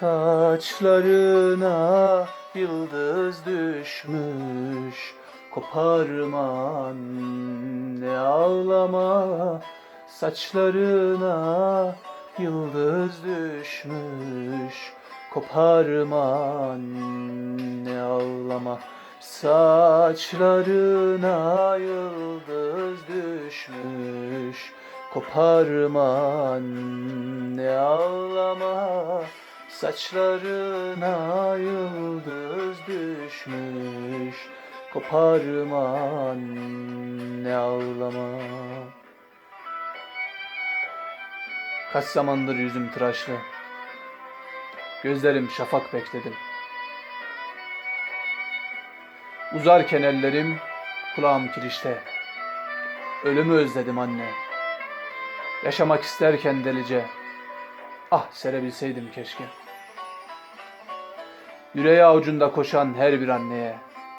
Saçlarına yıldız düşmüş. Koparma anne ağlama Saçlarına yıldız düşmüş. Koparma anne ağlama Saçlarına yıldız düşmüş. Koparma anne ağlama Saçlarına yıldız düşmüş Koparma anne ağlama. Kaç zamandır yüzüm tıraşlı Gözlerim şafak bekledim. Uzarken ellerim kulağım kirişte Ölümü özledim anne. Yaşamak isterken delice Ah serebilseydim keşke. Yüreği avucunda koşan her bir anneye